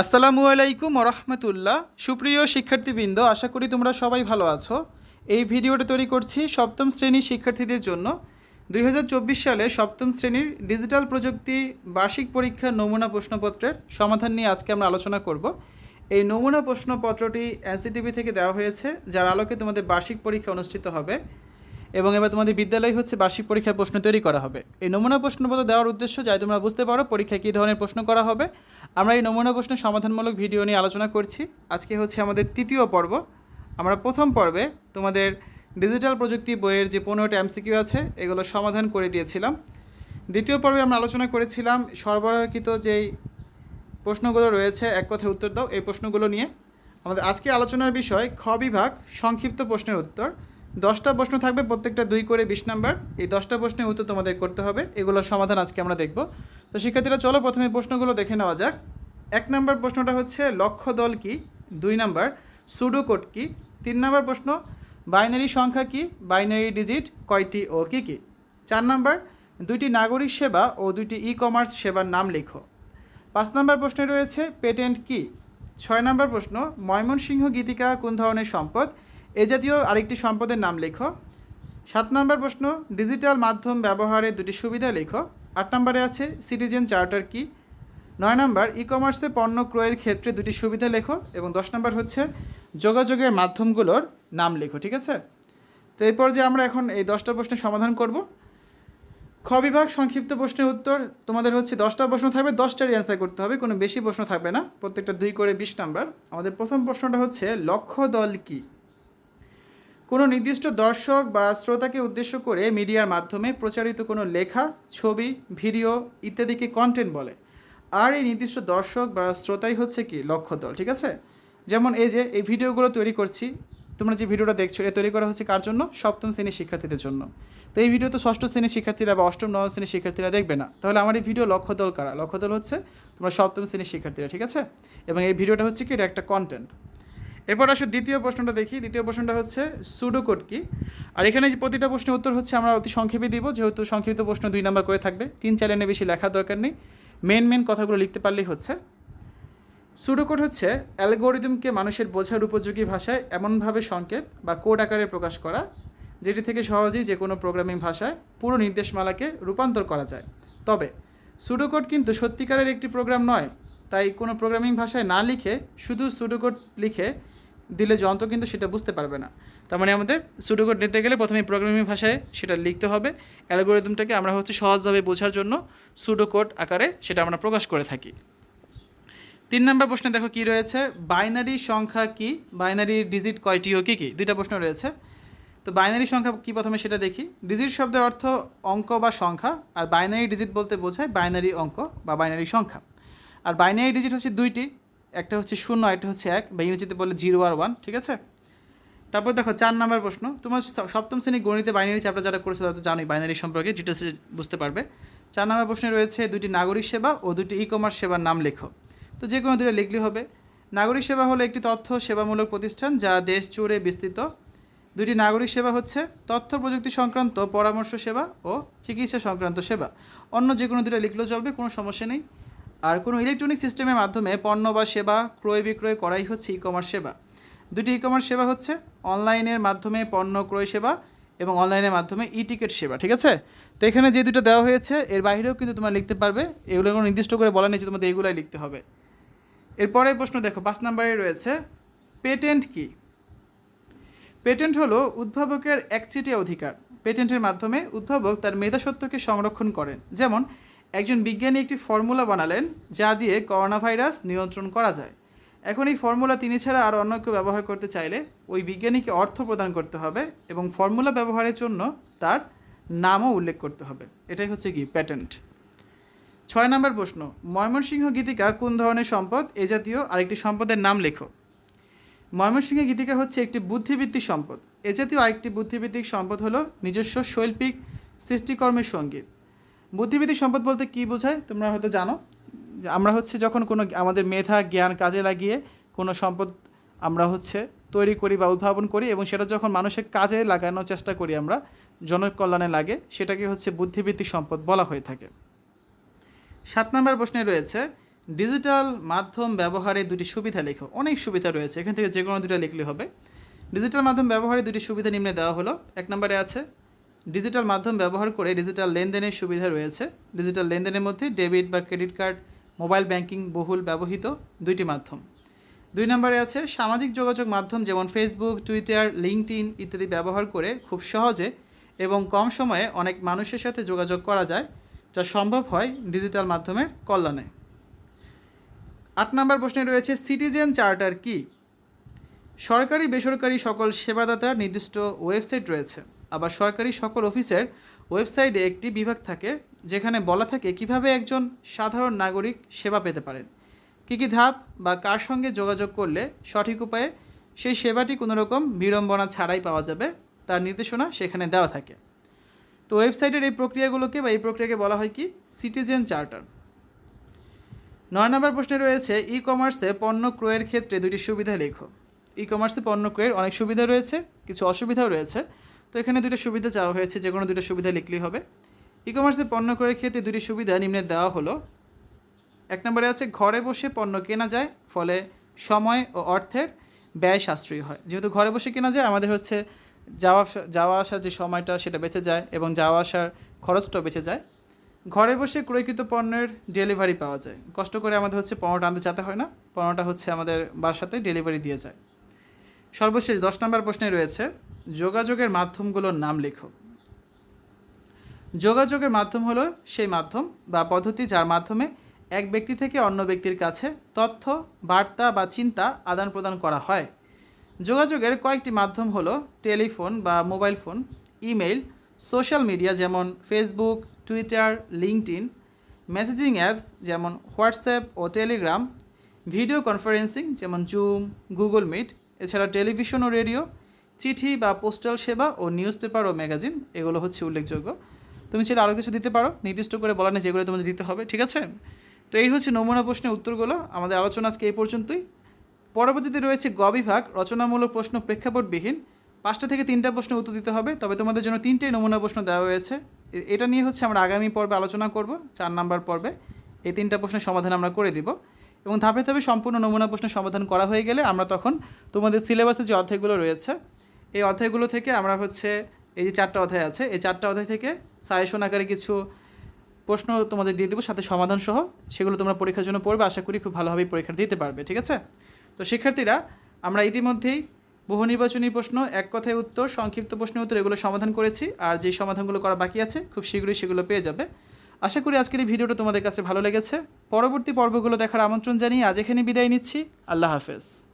আসসালামু আলাইকুম রহমতুল্লাহ। সুপ্রিয় শিক্ষার্থীবৃন্দ, আশা করি তোমরা সবাই ভালো আছো। এই ভিডিওটা তৈরি করছি সপ্তম শ্রেণির শিক্ষার্থীদের জন্য। দুই হাজার চব্বিশ সালে সপ্তম শ্রেণির ডিজিটাল প্রযুক্তি বার্ষিক পরীক্ষার নমুনা প্রশ্নপত্রের সমাধান নিয়ে আজকে আমরা আলোচনা করব। এই নমুনা প্রশ্নপত্রটি এনসিটিভি থেকে দেওয়া হয়েছে, যার আলোকে তোমাদের বার্ষিক পরীক্ষা অনুষ্ঠিত হবে। এবং এবার তোমাদের বিদ্যালয় হচ্ছে বার্ষিক পরীক্ষার প্রশ্ন তৈরি করা হবে। এই নমুনা প্রশ্নপত্র দেওয়ার উদ্দেশ্য যাই তোমরা বুঝতে পারো পরীক্ষায় কী ধরনের প্রশ্ন করা হবে। আমরা এই নমুনা প্রশ্নের সমাধানমূলক ভিডিও নিয়ে আলোচনা করছি। আজকে হচ্ছে আমাদের তৃতীয় পর্ব। আমরা প্রথম পর্বে তোমাদের ডিজিটাল প্রযুক্তি বইয়ের যে পনেরোটি এমসিকিউ আছে, এগুলো সমাধান করে দিয়েছিলাম। দ্বিতীয় পর্বে আমরা আলোচনা করেছিলাম সরবরাহকৃত যেই প্রশ্নগুলো রয়েছে, এক কথায় উত্তর দাও এই প্রশ্নগুলো নিয়ে। আমাদের আজকে আলোচনার বিষয় খ বিভাগ, সংক্ষিপ্ত প্রশ্নের উত্তর। দশটা প্রশ্ন থাকবে, প্রত্যেকটা দুই করে বিশ নাম্বার। এই দশটা প্রশ্নের উত্তর তোমাদের করতে হবে। এগুলোর সমাধান আজকে আমরা দেখব। তো শিক্ষার্থীরা, চলো প্রথমে প্রশ্নগুলো দেখে নেওয়া যাক। এক নম্বর প্রশ্নটা হচ্ছে, লক্ষ্য দল কি? দুই নাম্বার সুডোকোড কি? তিন নম্বর প্রশ্ন, বাইনারি সংখ্যা কি? বাইনারি ডিজিট কয়টি ও কী কী? চার নাম্বার, দুইটি নাগরিক সেবা ও দুইটি ই কমার্স সেবার নাম লেখো। পাঁচ নম্বর প্রশ্নে রয়েছে, পেটেন্ট কি? ছয় নম্বর প্রশ্ন, ময়মনসিংহ গীতিকা কোন ধরনের সম্পদ? এ জাতীয় আরেকটি সম্পদের নাম লেখো। সাত নম্বর প্রশ্ন, ডিজিটাল মাধ্যম ব্যবহারের দুটি সুবিধা লেখো। আট নম্বরে আছে, সিটিজেন চার্টার কি? নয় নম্বর ই কমার্সে পণ্য ক্রয়ের ক্ষেত্রে দুটি সুবিধা লেখো এবং দশ নম্বর হচ্ছে, যোগাযোগের মাধ্যমগুলোর নাম লেখো, ঠিক আছে? তো এরপর যে আমরা এখন এই দশটা প্রশ্নের সমাধান করব। খ বিভাগ, সংক্ষিপ্ত প্রশ্নের উত্তর, তোমাদের হচ্ছে দশটা প্রশ্ন থাকবে, দশটারই অ্যান্সার করতে হবে, কোনো বেশি প্রশ্ন থাকবে না। প্রত্যেকটা দুই করে বিশ নাম্বার। আমাদের প্রথম প্রশ্নটা হচ্ছে, লক্ষ্য দল কী? কোনো নির্দিষ্ট দর্শক বা শ্রোতাকে উদ্দেশ্য করে মিডিয়ার মাধ্যমে প্রচারিত কোনো লেখা, ছবি, ভিডিও ইত্যাদিকে কন্টেন্ট বলে। আর এই নির্দিষ্ট দর্শক বা শ্রোতাই হচ্ছে কি লক্ষ্য দল ঠিক আছে? যেমন এই যে, এই ভিডিওগুলো তৈরি করছি, তোমরা যে ভিডিওটা দেখছ, এটা তৈরি করা হচ্ছে কার জন্য? সপ্তম শ্রেণির শিক্ষার্থীদের জন্য। তো এই ভিডিও তো ষষ্ঠ শ্রেণির শিক্ষার্থীরা বা অষ্টম, নবম শ্রেণির শিক্ষার্থীরা দেখবে না। তাহলে আমার এই ভিডিও লক্ষ্য দল কারা? লক্ষ্য দল হচ্ছে তোমরা সপ্তম শ্রেণির শিক্ষার্থীরা, ঠিক আছে? এবং এই ভিডিওটা হচ্ছে কি, এটা একটা কন্টেন্ট এরপর আসো দ্বিতীয় প্রশ্নটা দেখি। দ্বিতীয় প্রশ্নটা হচ্ছে সুডোকোড কি আর এখানে যে প্রতিটা প্রশ্নের উত্তর হচ্ছে আমরা অতি সংক্ষেপে দিব, যেহেতু সংক্ষিপ্ত প্রশ্ন দুই নাম্বার করে থাকবে। তিন লাইনে বেশি লেখার দরকার নেই। মেন মেন কথাগুলো লিখতে পারলেই হচ্ছে। সুডোকোড হচ্ছে অ্যালগোরিদমকে মানুষের বোঝার উপযোগী ভাষায় এমনভাবে সংকেত বা কোড আকারে প্রকাশ করা, যেটি থেকে সহজেই যে কোনো প্রোগ্রামিং ভাষায় পুরো নির্দেশমালাকে রূপান্তর করা যায়। তবে সুডোকোড কিন্তু সত্যিকারের একটি প্রোগ্রাম নয় তাই কোনো প্রোগ্রামিং ভাষায় না লিখে, শুধু সুডোকোড লিখে দিলে যন্ত্র কিন্তু সেটা বুঝতে পারবে না। তার মানে আমাদের সুডোকোড নিতে গেলে প্রথমে প্রোগ্রামিং ভাষায় সেটা লিখতে হবে। অ্যালগোরিদমটাকে আমরা হচ্ছে সহজভাবে বোঝার জন্য সুডোকোড আকারে সেটা আমরা প্রকাশ করে থাকি। তিন নম্বর প্রশ্নে দেখো কি রয়েছে? বাইনারি সংখ্যা কি? বাইনারি ডিজিট কয়টি ও কী কী? দুইটা প্রশ্ন রয়েছে। তো বাইনারি সংখ্যা কি প্রথমে সেটা দেখি। ডিজিট শব্দের অর্থ অঙ্ক বা সংখ্যা, আর বাইনারি ডিজিট বলতে বোঝায় বাইনারি অঙ্ক বা বাইনারি সংখ্যা। আর বাইনারি ডিজিট হচ্ছে দুইটি, একটা হচ্ছে শূন্য একটা হচ্ছে এক, বা ইংরেজিতে বলে জিরো আর ওয়ান ঠিক আছে? তারপর দেখো চার নাম্বার প্রশ্ন। তোমার সপ্তম শ্রেণি গণিতে বাইনারি চ্যাপ্টার যারা করেছে তারা তো জানোই বাইনারি সম্পর্কে ডিটেলসে বুঝতে পারবে। চার নাম্বার প্রশ্নে রয়েছে দুটি নাগরিক সেবা ও দুটি ই কমার্স সেবার নাম লেখো। তো যে কোনো দুটো লিখলেই হবে। নাগরিক সেবা হলো একটি তথ্য সেবামূলক প্রতিষ্ঠান যা দেশ জুড়ে বিস্তৃত। দুটি নাগরিক সেবা হচ্ছে তথ্য প্রযুক্তি সংক্রান্ত পরামর্শ সেবা ও চিকিৎসা সংক্রান্ত সেবা। অন্য যে কোনো দুটো লিখলেও চলবে, কোনো সমস্যা নেই। আর কোনো ইলেকট্রনিক সিস্টেমের মাধ্যমে পণ্য বা সেবা ক্রয় বিক্রয় করাই হচ্ছে ই কমার্স সেবা। দুটি ই কমার্স সেবা হচ্ছে অনলাইনের মাধ্যমে পণ্য ক্রয় সেবা এবং অনলাইনের মাধ্যমে ই টিকিট সেবা, ঠিক আছে? তো এখানে যে দুটো দেওয়া হয়েছে, এর বাইরেও কিন্তু তোমরা লিখতে পারবে। এগুলো কোনো নির্দিষ্ট করে বলা নেই যে তোমাদের এগুলাই লিখতে হবে। এরপরে প্রশ্ন দেখো, পাঁচ নম্বরে রয়েছে, পেটেন্ট কি? পেটেন্ট হলো উদ্ভাবকের একচেটিয়া অধিকার। পেটেন্টের মাধ্যমে উদ্ভাবক তার মেধাসত্বকে সংরক্ষণ করেন। যেমন একজন বিজ্ঞানী একটি ফর্মুলা বানালেন যা দিয়ে করোনা ভাইরাস নিয়ন্ত্রণ করা যায়। এখন এই ফর্মুলা তিনি ছাড়া আর অন্য কেউ ব্যবহার করতে চাইলে ওই বিজ্ঞানীকে অর্থ প্রদান করতে হবে এবং ফর্মুলা ব্যবহারের জন্য তার নামও উল্লেখ করতে হবে। এটাই হচ্ছে কি প্যাটেন্ট ছয় নম্বর প্রশ্ন, ময়মনসিংহ গীতিকা কোন ধরনের সম্পদ? এ জাতীয় আরেকটি সম্পদের নাম লেখো। ময়মনসিংহ গীতিকা হচ্ছে একটি বুদ্ধিভিত্তিক সম্পদ। এ জাতীয় আরেকটি বুদ্ধিভিত্তিক সম্পদ হলো নিজস্ব শৈল্পিক সৃষ্টিকর্মের সংগীত। বুদ্ধিভিত্তিক সম্পদ বলতে কী বোঝায়? তোমরা হয়তো জানো। আমরা হচ্ছে যখন কোনো আমাদের মেধা, জ্ঞান কাজে লাগিয়ে কোনো সম্পদ আমরা হচ্ছে তৈরি করি বা উদ্ভাবন করি এবং সেটা যখন মানুষের কাজে লাগানোর চেষ্টা করি আমরা, জনকল্যাণে লাগে, সেটাকে হচ্ছে বুদ্ধিভিত্তিক সম্পদ বলা হয়ে থাকে। সাত নম্বর প্রশ্নে রয়েছে, ডিজিটাল মাধ্যম ব্যবহারে দুটি সুবিধা লেখো। অনেক সুবিধা রয়েছে। এখান থেকে যে কোনো দুটো লিখলে হবে। ডিজিটাল মাধ্যম ব্যবহারে দুটি সুবিধা নিম্নে দেওয়া হলো। এক নম্বরে আছে ডিজিটাল মাধ্যম ব্যবহার করে ডিজিটাল লেনদেনের সুবিধা রয়েছে। ডিজিটাল লেনদেনের মধ্যে ডেবিট বা ক্রেডিট কার্ড, মোবাইল ব্যাংকিং বহুল ব্যবহৃত দুইটি মাধ্যম। দুই নম্বরে আছে সামাজিক যোগাযোগ মাধ্যম যেমন ফেসবুক টুইটার লিঙ্কডইন ইত্যাদি ব্যবহার করে খুব সহজে এবং কম সময়ে অনেক মানুষের সাথে যোগাযোগ করা যায়, যা সম্ভব হয় ডিজিটাল মাধ্যমের কল্যাণে। আট নম্বর প্রশ্নে রয়েছে সিটিজেন চার্টার কি? সরকারি, বেসরকারি সকল সেবাদাতার নির্দিষ্ট ওয়েবসাইট রয়েছে। আবার সরকারি সকল অফিসের ওয়েবসাইটে একটি বিভাগ থাকে, যেখানে বলা থাকে কীভাবে একজন সাধারণ নাগরিক সেবা পেতে পারেন। কী কী ধাপ বা কার সঙ্গে যোগাযোগ করলে সঠিক উপায়ে সেই সেবাটি কোনো রকম বিড়ম্বনা ছাড়াই পাওয়া যাবে, তার নির্দেশনা সেখানে দেওয়া থাকে। তো ওয়েবসাইটের এই প্রক্রিয়াগুলোকে বা এই প্রক্রিয়াকে বলা হয় কি? Citizen charter. নয় নম্বর প্রশ্নে রয়েছে ই কমার্সে পণ্য ক্রয়ের ক্ষেত্রে দুটি সুবিধা লেখো। ই কমার্সে পণ্য ক্রয়ের অনেক সুবিধা রয়েছে, কিছু অসুবিধাও রয়েছে। তো এখানে দুটো সুবিধা চাওয়া হয়েছে, যে কোনো দুটো সুবিধা লিখলেই হবে। ই কমার্সে পণ্য ক্রয়ের ক্ষেত্রে দুটি সুবিধা নিম্নে দেওয়া হলো। এক নম্বরে আছে, ঘরে বসে পণ্য কেনা যায়, ফলে সময় ও অর্থের ব্যয় সাশ্রয়ী হয়। যেহেতু ঘরে বসে কেনা যায়, আমাদের হচ্ছে যাওয়া যাওয়া আসার যে সময়টা সেটা বেঁচে যায় এবং যাওয়া আসার খরচটাও বেঁচে যায়। ঘরে বসে ক্রয়কৃত পণ্যের ডেলিভারি পাওয়া যায়। কষ্ট করে আমাদের হচ্ছে পণ্যটা আনতে যেতে হয় না, পণ্যটা হচ্ছে আমাদের বাসাতে ডেলিভারি দিয়ে যায়। সর্বশেষ দশ নম্বর প্রশ্নে রয়েছে যোগাযোগের মাধ্যমগুলোর নাম লেখো। যোগাযোগের মাধ্যম হলো সেই মাধ্যম বা পদ্ধতি যার মাধ্যমে এক ব্যক্তি থেকে অন্য ব্যক্তির কাছে তথ্য, বার্তা বা চিন্তা আদান প্রদান করা হয়। যোগাযোগের কয়েকটি মাধ্যম হলো টেলিফোন বা mobile phone, email, social media যেমন Facebook, Twitter, LinkedIn, messaging apps যেমন হোয়াটসঅ্যাপ ও টেলিগ্রাম, ভিডিও কনফারেন্সিং যেমন জুম, গুগল মিট, এছাড়া টেলিভিশন ও রেডিও চিঠি বা পোস্টাল সেবা ও নিউজ পেপার ও ম্যাগাজিন, এগুলো হচ্ছে উল্লেখযোগ্য। তুমি চাইলে আরও কিছু দিতে পারো। নির্দিষ্ট করে বলা নেই, যেগুলো তোমাদের দিতে হবে, ঠিক আছে? তো এই হচ্ছে নমুনা প্রশ্নের উত্তরগুলো। আমাদের আলোচনা আজকে এই পর্যন্তই। পরবর্তীতে রয়েছে গ বিভাগ, রচনামূলক প্রশ্ন প্রেক্ষাপটবিহীন। পাঁচটা থেকে তিনটা প্রশ্নের উত্তর দিতে হবে, তবে তোমাদের জন্য তিনটেই নমুনা প্রশ্ন দেওয়া হয়েছে। এটা নিয়ে হচ্ছে আমরা আগামী পর্বে আলোচনা করব, চার নাম্বার পর্বে। এই তিনটা প্রশ্নের সমাধান আমরা করে দিব। এবং ধাপে ধাপে সম্পূর্ণ নমুনা প্রশ্নের সমাধান করা হয়ে গেলে আমরা তখন তোমাদের সিলেবাসে যে অধ্যায়গুলো রয়েছে এই অধ্যায়গুলো থেকে আমরা হচ্ছে এই যে চারটা অধ্যায় আছে, এই চারটা অধ্যায় থেকে সাজেশন আকারে কিছু প্রশ্ন তোমাদের দিয়ে দেবো, সাথে সমাধান সহ। সেগুলো তোমরা পরীক্ষার জন্য পড়বে, আশা করি খুব ভালোভাবেই পরীক্ষা দিতে পারবে, ঠিক আছে? তো শিক্ষার্থীরা, আমরা ইতিমধ্যেই বহু নির্বাচনী প্রশ্ন, এক কথায় উত্তর, সংক্ষিপ্ত প্রশ্নের উত্তর, এগুলো সমাধান করেছি, আর যে সমাধানগুলো করা বাকি আছে, খুব শীঘ্রই সেগুলো পেয়ে যাবে। আশা করি আজকের এই ভিডিওটা তোমাদের কাছে ভালো লেগেছে। পরবর্তী পর্বগুলো দেখার আমন্ত্রণ জানিয়ে আজ এখানে বিদায় নিচ্ছি। আল্লাহ হাফেজ।